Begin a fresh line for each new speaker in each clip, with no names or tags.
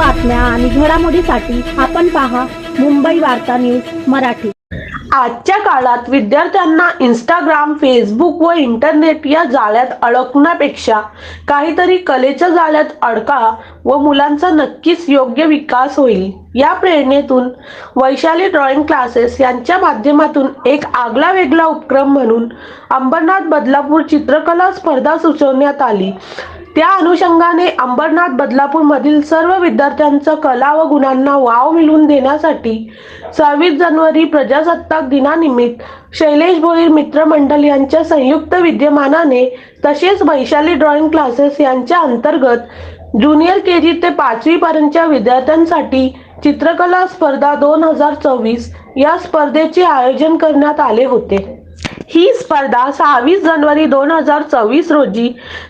बातम्या आणि घडामोडीसाठी आपण पहा मुंबई वार्ता न्यूज मराठी.
आजच्या काळात विद्यार्थ्यांना इंस्टाग्राम फेसबुक व इंटरनेट या जाळ्यात अडकण्यापेक्षा काहीतरी कलेच्या जाळ्यात अडका व मुलांचा नक्कीच योग्य विकास होईल. या प्रेरणेतून वैशाली ड्रॉइंग क्लासेस यांच्या माध्यमातून एक आगला वेगळा उपक्रम म्हणून अंबरनाथ बदलापूर चित्रकला स्पर्धा सुचवण्यात आली. त्या अनुषंगाने अंबरनाथ बदलापूर मधील सर्व विद्यार्थ्यांचं कला व गुणांना वाव मिळवून देण्यासाठी सव्वीस जानेवारी प्रजासत्ताक दिनानिमित्त शैलेश भोईर मित्रमंडल यांच्या संयुक्त विद्यमानाने तसेच वैशाली ड्रॉइंग क्लासेस यांच्या अंतर्गत ज्युनियर के जी ते पाचवी पर्यंतच्या विद्यार्थ्यांसाठी चित्रकला स्पर्धा दोन हजार चोवीस या स्पर्धेचे आयोजन करण्यात आले होते. ही स्पर्धा सहावीस जानेवारी दोन हजार चोवीस रोजी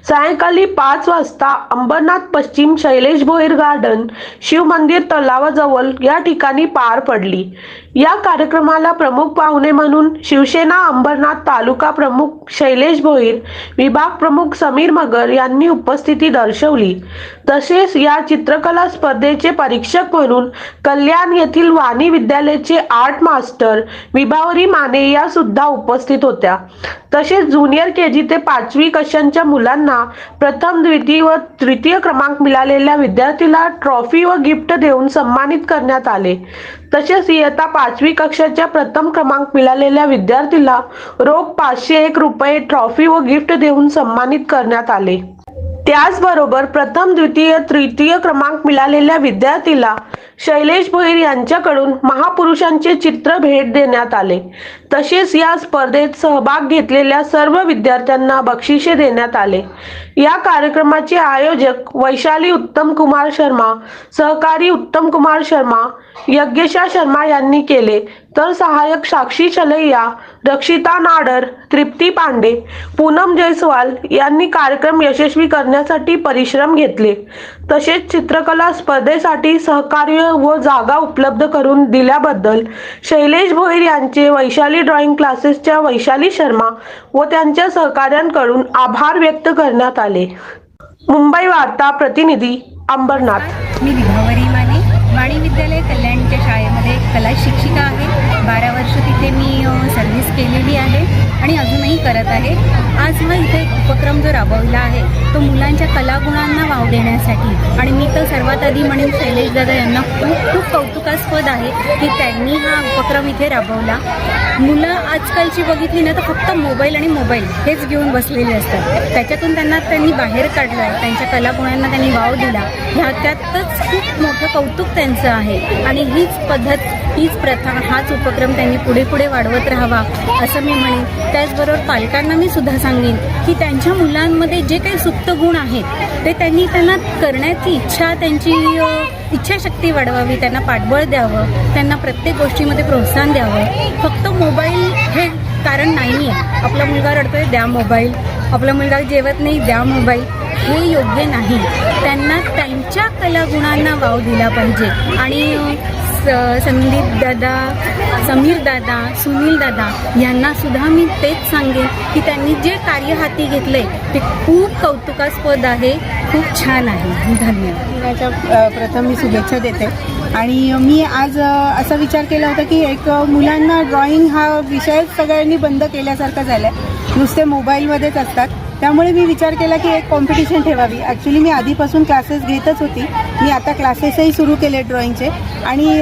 सायंकाळी पाच वाजता अंबरनाथ पश्चिम शैलेश भोईर गार्डन शिव मंदिर तलावाजवळ या ठिकाणी पार पडली. या कार्यक्रमाला प्रमुख पाहुणे म्हणून शिवसेना अंबरनाथ तालुका प्रमुख शैलेश भोईर विभाग प्रमुख समीर मगर यांनी उपस्थिती दर्शवली. तसेच या चित्रकला स्पर्धेचे परीक्षक म्हणून कल्याण येथील वाणी विद्यालयाचे आर्ट मास्टर विभावरी माने या सुद्धा उपस्थित होत्या. तसेच ज्युनियर के जी ते पाचवी कशांच्या मुलांना प्रथम द्वितीय व तृतीय क्रमांक मिळालेल्या विद्यार्थीला ट्रॉफी व गिफ्ट देऊन सन्मानित करण्यात आले. तसेच इयत्ता पाचवी कक्षाच्या प्रथम क्रमांक मिळालेल्या विद्यार्थीला रोख पाचशे एक रुपये ट्रॉफी व गिफ्ट देऊन सन्मानित करण्यात आले. त्याचबरोबर प्रथम द्वितीय तृतीय क्रमांक मिळालेल्या विद्यार्थीला शैलेश भोईर यांच्याकडून महापुरुषांचे चित्र भेट देण्यात आले. तसेच या स्पर्धेत सहभाग घेतलेल्या सर्व विद्यार्थ्यांना बक्षिसे देण्यात आले. या कार्यक्रमाचे आयोजक वैशाली उत्तम कुमार शर्मा सहकारी उत्तम कुमार शर्मा यज्ञेशा शर्मा यांनी केले. तर सहाय्यक साक्षी चलैया रक्षिता नाडर तृप्ती पांडे पूनम जयस्वाल यांनी कार्यक्रम यशस्वी करण्यासाठी परिश्रम घेतले. तसेच चित्रकला स्पर्धेसाठी सहकार्य व जागा उपलब्ध करून दिल्याबद्दल शैलेश भोईर यांचे वैशाली ड्रॉइंग क्लासेसच्या वैशाली शर्मा व त्यांच्या सहकाऱ्यांकडून आभार व्यक्त करण्यात आले. मुंबई वार्ता प्रतिनिधी अंबरनाथ.
मी विभावरी माने. वाणी विद्यालय कल्याणच्या शाळेमध्ये कला शिक्षिका आहे. बारा वर्ष तिथे मी सर्व्हिस केलेली आहे आणि अजूनही करत आहे. आज मग इथे एक उपक्रम जो राबवला आहे तो मुलांच्या कलागुणांना वाव देण्यासाठी. आणि मी तर सर्वात आधी म्हणेन शैलेश दादा यांना खूप खूप कौतुकास्पद आहे की त्यांनी हा उपक्रम इथे राबवला. मुलं आजकालची बघितली ना तर फक्त मोबाईल आणि मोबाईल हेच घेऊन बसलेले असतात. त्याच्यातून त्यांना त्यांनी बाहेर काढलं आहे त्यांच्या कलागुणांना त्यांनी वाव दिला. ह्या त्यातच खूप मोठं कौतुक त्यांचं आहे. आणि हीच पद्धत हीच प्रथा हाच उपक्रम त्यांनी पुढे पुढे वाढवत राहावा असं मी म्हणेन. त्याचबरोबर पालकांना मी सुद्धा सांगेन की त्यांच्या मुलांमध्ये जे काही सुप्त गुण आहेत ते त्यांनी त्यांना करण्याची इच्छा त्यांची इच्छाशक्ती वाढवावी त्यांना पाठबळ द्यावं त्यांना प्रत्येक गोष्टीमध्ये प्रोत्साहन द्यावं. फक्त मोबाईल हे कारण नाही आहे आपला मुलगा रडतोय द्या मोबाईल. आपला मुलगा जेवत नाही द्या मोबाईल. हे योग्य नाही. त्यांना त्यांच्या कलागुणांना वाव दिला पाहिजे. आणि संदीप दादा समीर दादा सुनील दादा यांना सुद्धा मी तेच सांगेन की त्यांनी जे कार्य हाती घेतलंय ते खूप कौतुकास्पद आहे खूप छान आहे. धन्यवाद.
प्रथम मी शुभेच्छा देते. आणि मी आज असा विचार केला होता की एक मुलांना ड्रॉइंग हा विषय सगळ्यांनी बंद केल्यासारखा झाला आहे नुसते मोबाईलमध्येच असतात. त्यामुळे मी विचार केला की एक कॉम्पिटिशन ठेवावी. ॲक्च्युली मी आधीपासून क्लासेस घेतच होती. मी आता क्लासेसही सुरू केले ड्रॉईंगचे आणि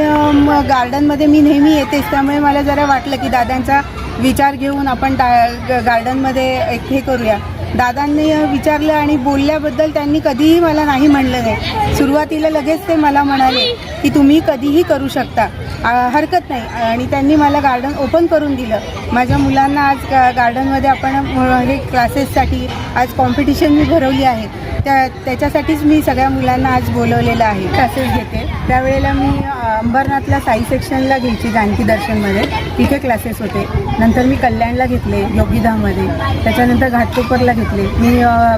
गार्डनमध्ये मी नेहमी येतेच. त्यामुळे मला जरा वाटलं की दादांचा विचार घेऊन आपण डा गार्डनमध्ये एक हे करूया. दादांनी विचारलं आणि बोलल्याबद्दल त्यांनी कधीही मला नाही म्हणलं नाही. सुरुवातीला लगेच ते मला म्हणाले की तुम्ही कधीही करू शकता. हरकत नाही. आणि त्यांनी मला गार्डन ओपन करून दिलं. माझ्या मुलांना आज गार्डनमध्ये आपण हे क्लासेससाठी आज कॉम्पिटिशन मी भरवली आहे. त्या त्याच्यासाठीच मी सगळ्या मुलांना आज बोलवलेलं आहे. क्लासेस घेते. त्यावेळेला मी अंबरनाथला साई सेक्शनला घ्यायची जानकी दर्शनमध्ये. तिथे क्लासेस होते. नंतर मी कल्याणला घेतले योगीधाममध्ये. त्याच्यानंतर घाटकोपरला घेतले. मी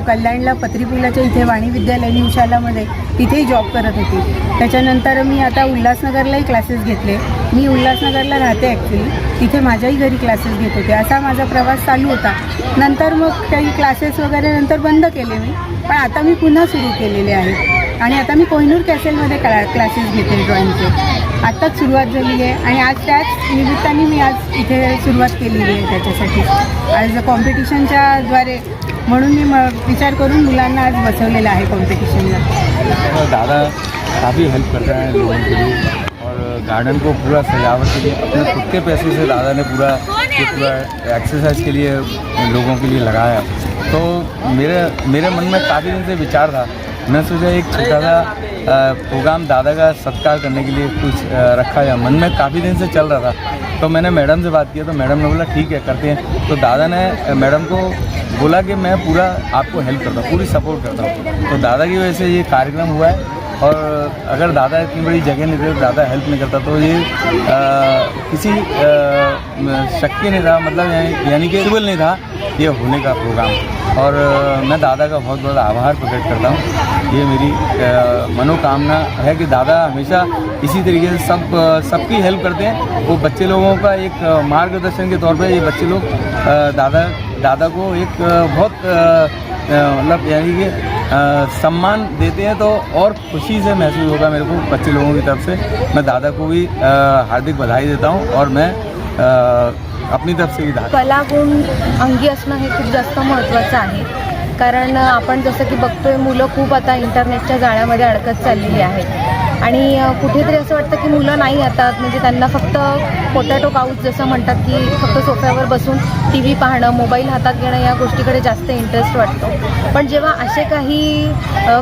कल्याणला पत्रीपुलाच्या इथे वाणी विद्यालय शालामध्ये तिथेही जॉब करत होती. त्याच्यानंतर मी आता उल्हासनगरलाही क्लासेस घेतले. मी उल्हासनगरला राहते ॲक्च्युली तिथे माझ्याही घरी क्लासेस घेत होते. असा माझा प्रवास चालू होता. नंतर मग काही क्लासेस वगैरे नंतर बंद केले मी. पण आता मी पुन्हा सुरू केलेले आहे. आणि आता मी कोहिनूर कॅसेलमध्ये क्ला क्लासेस घेते ड्रॉईंगचे आत्ताच सुरुवात झालेली आहे आणि आज त्याच निमित्ताने मी आज इथे सुरुवात केलेली आहे त्याच्यासाठी. आज कॉम्पिटिशनच्या द्वारे म्हणून मी म विचार करून मुलांना आज बसवलेलं आहे कॉम्पिटिशनला
दादा काफ़ी हेल्प करता है लोगों के लिए और गार्डन को पूरा सजावट के लिए अपने खुद के पैसे से दादा ने पूरा पूरा एक्सरसाइज के लिए लोगों के लिए लगाया। तो मेरे मेरे मन में काफ़ी दिन से विचार था मैं सोचा एक छोटा सा प्रोग्राम दादा का सत्कार करने के लिए कुछ रखा जाए मन में काफ़ी दिन से चल रहा था। तो मैंने मैडम से बात किया तो मैडम ने बोला, ठीक है, करते हैं। तो दादा ने मैडम को बोला कि मैं पूरा आपको हेल्प करता हूँ, पूरी सपोर्ट करता हूँ। तो दादा की वजह से ये कार्यक्रम हुआ है। और अगर दादा इतनी बड़ी जगह नहीं थे दादा हेल्प नहीं करता तो ये आ, किसी शक्ति नहीं था मतलब यानी कि पॉसिबल नहीं था। ये होने का प्रोग्राम और मैं दादा का बहुत बहुत आभार प्रकट करता हूँ। ये मेरी मनोकामना है कि दादा हमेशा इसी तरीके से सब सबकी हेल्प करते हैं। वो बच्चे लोगों का एक मार्गदर्शन के तौर पर ये बच्चे लोग दादा दादा को एक बहुत मतलब यानी कि सम्मान देते हैं तो और खुशी से महसूस होगा मेरे को बच्चे लोगों की तरफ़ से। मैं दादा को भी हार्दिक बधाई देता हूँ और मैं आ, अपनी तरफ़ से भी कला
गुण अंगी असणं हे खूप जास्त महत्त्वाचं आहे. कारण आपण जसं की बघतोय मुलं खूप आता इंटरनेटच्या जाळ्यामध्ये अडकत चाललेली आहेत. आणि कुठेतरी असं वाटतं की मुलं नाही आता म्हणजे त्यांना फक्त पोटॅटो काउच जसं म्हणतात की फक्त सोफ्यावर बसून टी व्ही पाहणं मोबाईल हातात घेणं या गोष्टीकडे जास्त इंटरेस्ट वाटतो. पण जेव्हा असे काही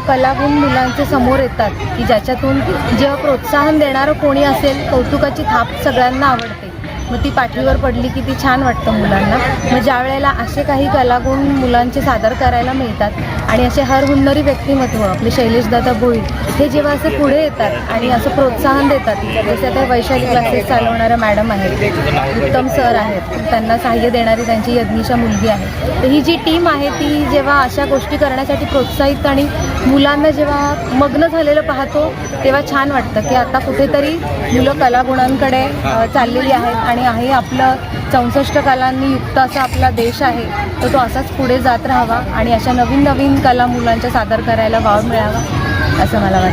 कलागुण मुलांचे समोर येतात की ज्याच्यातून जेव्हा प्रोत्साहन देणारं कोणी असेल कौतुकाची थाप सगळ्यांना आवडते. मग ती पाठीवर पडली की ती छान वाटतं मुलांना. मग ज्या वेळेला असे काही कलागुण मुलांचे सादर करायला मिळतात आणि असे हर हुन्नरी व्यक्तिमत्व आपले शैलेशदादा भोई हे जेव्हा असे पुढे येतात आणि असं प्रोत्साहन देतात जसे आता वैशाली क्लासेस चालवणाऱ्या मॅडम आहेत. उत्तम सर आहेत. त्यांना सहाय्य देणारी त्यांची यज्ञीशा मुलगी आहे. तर ही जी टीम आहे ती जेव्हा अशा गोष्टी करण्यासाठी प्रोत्साहित आणि मुलांना जेव्हा मग्न झालेलं पाहतो तेव्हा छान वाटतं की आता कुठेतरी मुलं कलागुणांकडे चाललेली आहेत आणि आणि आहे आपलं चौसष्ट कलांनी युक्त असा आपला देश आहे तर तो असाच पुढे जात राहावा आणि अशा नवीन नवीन कला मुलांच्या सादर करायला वाव मिळावा असं मला वाटतं.